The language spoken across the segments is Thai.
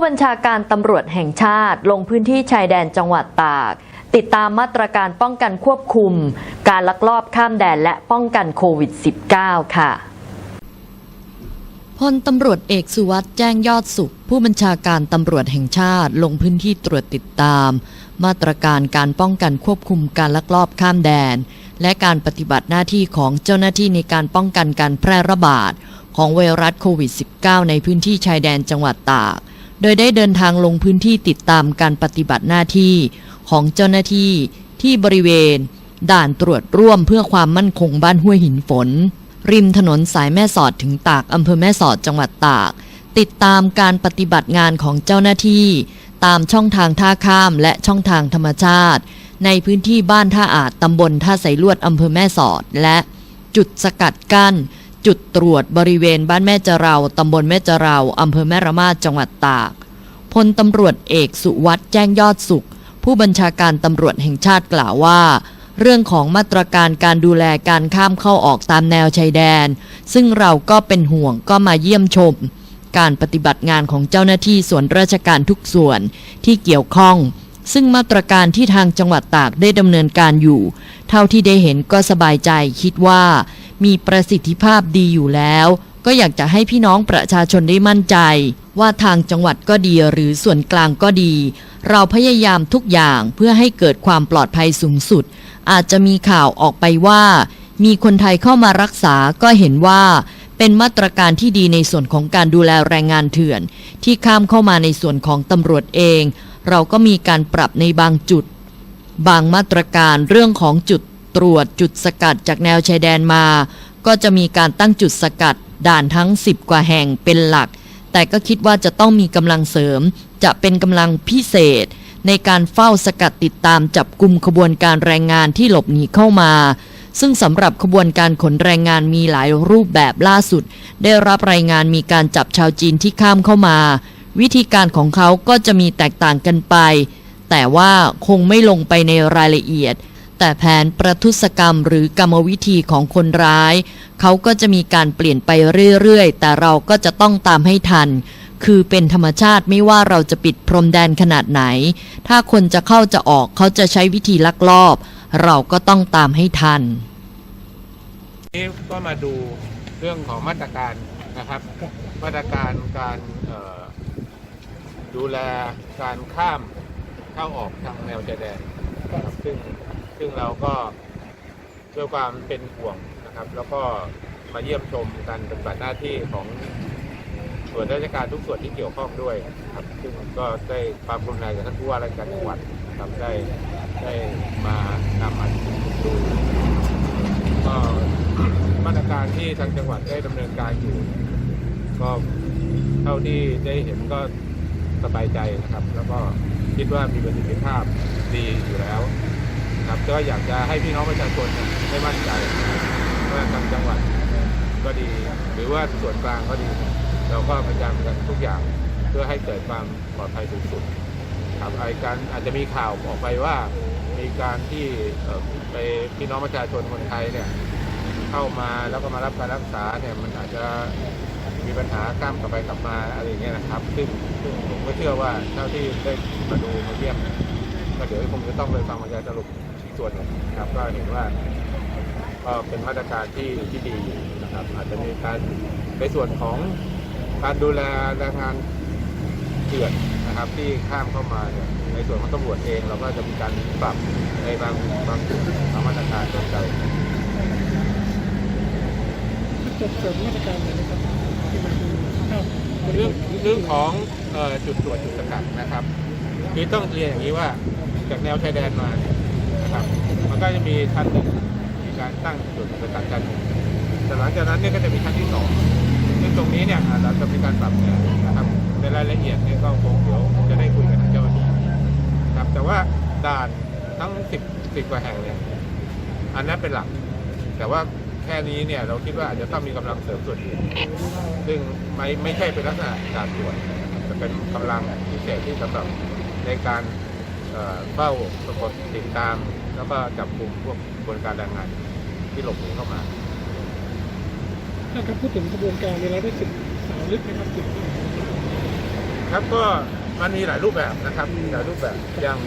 ผู้บัญชาการตำรวจแห่งชาติ ลงพื้นที่ชายแดนจังหวัดตาก ติดตามมาตรการป้องกันควบคุม การลักลอบข้ามแดนและป้องกันโควิด -19 ค่ะพลตำรวจเอกสุวัสด์แจ้งยอดสุข ผู้บัญชาการตำรวจแห่งชาติลงพื้นที่ตรวจติดตาม มาตรการการป้องกันควบคุมการลักลอบข้ามแดน และการปฏิบัติหน้าที่ของเจ้าหน้าที่ในการป้องกันการแพร่ระบาด ของไวรัสโควิด -19 ในพื้นที่ชายแดนจังหวัดตาก โดยได้เดินทางลงพื้นที่ติดตามการปฏิบัติหน้าที่ของเจ้าหน้าที่ที่บริเวณ ด่านตรวจร่วมเพื่อความมั่นคงบ้านห้วยหินฝน ริมถนนสายแม่สอดถึงตากอำเภอแม่สอดจังหวัดตาก ติดตามการปฏิบัติงานของเจ้าหน้าที่ ตามช่องทางท่าข้ามและช่องทางธรรมชาติ ในพื้นที่บ้านท่าอาจตำบลท่าไสลวดอำเภอแม่สอด และจุดสกัดกั้น จุดตรวจบริเวณบ้านแม่จะเราตำบลแม่จะเราอำเภอแม่ระมาดจังหวัดตาก พลตำรวจเอกสุวัสด์แจ้งยอดสุข ผู้บัญชาการตำรวจแห่งชาติกล่าวว่า เรื่องของมาตรการการดูแลการข้ามเข้าออกตามแนวชายแดน ซึ่งเราก็เป็นห่วงก็มาเยี่ยมชม การปฏิบัติงานของเจ้าหน้าที่ส่วนราชการทุกส่วนที่เกี่ยวข้องซึ่งมาตรการที่ทางจังหวัดตากได้ดำเนินการอยู่ เท่าที่ได้เห็นก็สบายใจคิดว่า มีประสิทธิภาพดีอยู่แล้ว ก็อยากจะให้พี่น้องประชาชนได้มั่นใจ ว่าทางจังหวัดก็ดีหรือส่วนกลางก็ดี เราพยายามทุกอย่างเพื่อให้เกิดความปลอดภัยสูงสุด อาจจะมีข่าวออกไปว่า มีคนไทยเข้ามารักษาก็เห็นว่าเป็นมาตรการที่ดีในส่วนของการดูแลแรงงานเถื่อน ที่ข้ามเข้ามาในส่วนของตำรวจเอง เราก็มีการปรับในบางจุด บางมาตรการเรื่องของจุด ตรวจจุดสกัดจากแนวชายแดนมา ก็จะมีการตั้งจุดสกัดด่านทั้ง 10 กว่าแห่งเป็นหลัก แต่ก็คิดว่าจะต้องมีกำลังเสริม จะเป็นกำลังพิเศษ ในการเฝ้าสกัดติดตามจับกลุ่มขบวนการแรงงานที่หลบหนีเข้ามา ซึ่งสำหรับขบวนการขนแรงงานมีหลายรูปแบบล่าสุด ได้รับรายงานมีการจับชาวจีนที่ข้ามเข้ามา วิธีการของเขาก็จะมีแตกต่างกันไป แต่ว่าคงไม่ลงไปในรายละเอียด แต่แผนประทุษกรรมหรือกรรมวิธีของคนร้าย เขาก็จะมีการเปลี่ยนไปเรื่อยๆ แต่เราก็จะต้องตามให้ทัน คือเป็นธรรมชาติไม่ว่าเราจะปิดพรมแดนขนาดไหน ถ้าคนจะเข้าจะออกเขาจะใช้วิธีลักลอบ เราก็ต้องตามให้ทัน นี้ก็มาดูเรื่องของมาตรการนะครับ มาตรการการเอ่อดูแลการข้ามเข้าออกทางแนวชายแดนนะครับซึ่ง ซึ่งเราก็ด้วยความเป็นห่วงนะครับ แล้วก็มาเยี่ยมชมการปฏิบัติหน้าที่ของส่วนราชการทุกส่วนที่เกี่ยวข้องด้วยครับ ซึ่งก็ได้ความกรุณาจากท่านผู้ว่าราชการจังหวัดนะครับได้ได้มานำมาดูก็มาตรการที่ทางจังหวัดได้ดำเนินการอยู่ ก็เท่าที่ได้เห็นก็สบายใจนะครับ แล้วก็คิดว่ามีประสิทธิภาพดีอยู่แล้ว ครับก็อยากจะให้พี่น้องประชาชนได้มั่นใจว่าทางจังหวัดก็ดี หรือว่าส่วนกลางก็ดี เราก็พยายามกันทุกอย่างเพื่อให้เกิดความปลอดภัยสูงสุดครับไอการอาจจะมีข่าวออกไปว่ามีการที่ไปพี่น้องประชาชนคนไทยเนี่ยเข้ามาแล้วก็มารับการรักษาเนี่ยมันอาจจะมีปัญหากล้ามกลับไปกลับมาอะไรเงี้ยนะครับ ซึ่งผมก็เชื่อว่าเท่าที่ได้มาดูมาเยี่ยมเนี่ยก็เดี๋ยวคงจะต้องไปฟังบรรยายสรุป ส่วนหนึ่งนะครับก็เห็นว่าก็เป็นมาตรการที่ที่ดีอยู่นะครับ อาจจะมีการในส่วนของการดูแลแรงงานเถื่อนนะครับที่ข้ามเข้ามาเนี่ยในส่วนของตำรวจเองเราก็จะมีการปรับในบางบางจุดบางมาตรการเพิ่มเติมจะเสริมมาตรการอะไรนะครับที่มันดูภาพบริเรื่บองทเรื่องของเอ่อจุดตรวจจุดสกัดนะครับคือต้องเรียนอย่างนี้ว่าจากแนวชายแดนมาเนี่ย นะครับ มันก็จะมีชั้นหนึ่งมีการตั้งจุดสกัดชั้นหนึ่งแต่หลังจากนั้นเนี่ยก็จะมีชั้นที่สองซึ่งตรงนี้เนี่ยอาจะมีการปรับแผนนะครับในรายละเอียดเนี่ยก็คงเดี๋ยวจะได้คุยกับทางเจ้าหน้าที่ครับแต่ว่าด่านทั้งสิบสิบกว่าแห่งเนี่ยอันนั้นเป็นหลัก แต่ว่าแค่นี้เนี่ยเราคิดว่าอาจจะต้องมีกำลังเสริมส่วนอื่นซึ่งไม่ไม่ใช่เป็นลักษณะการตรวจแต่เป็นกำลังพิเศษที่สำหรับในการ เอ่อเฝ้าประกบติดตาม แล้วก็จับกลุ่มพวกกระบวนการแรงงานที่หลบหนีเข้ามาถ้าการพูดถึงกระบวนการเนี่ยเราได้ศึกษาลึกนะครับศึกษาครับก็มันมีหลายรูปแบบนะครับมีหลายรูปแบบอย่าง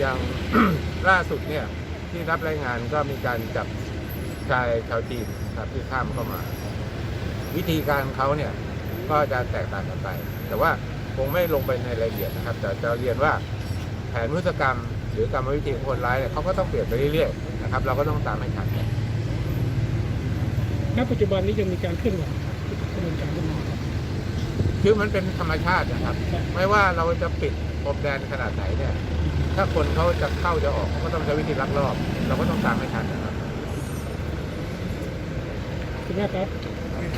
อย่างล่าสุดเนี่ยที่รับรายงานก็มีการจับชายชาวจีนครับที่ข้ามเข้ามา วิธีการเขาเนี่ยก็จะแตกต่างกันไป แต่ว่าคงไม่ลงไปในรายละเอียดนะครับ แต่จะเรียนว่าแผนพฤติกรรม หรือกรรมวิธีของคนร้ายเนี่ยเขาก็ต้องเปลี่ยนไปเรื่อยๆนะครับ เราก็ต้องตามให้ทันณปัจจุบันนี้ยังมีการเคลื่อนไหวดำเนินการขึ้นมาครับคือมันเป็นธรรมชาตินะครับ ไม่ว่าเราจะปิดพรมแดนขนาดไหนเนี่ย ถ้าคนเขาจะเข้าจะออกเขาก็ต้องใช้วิธีลักลอบ เราก็ต้องตามให้ทันนะครับคุณแม่ครับ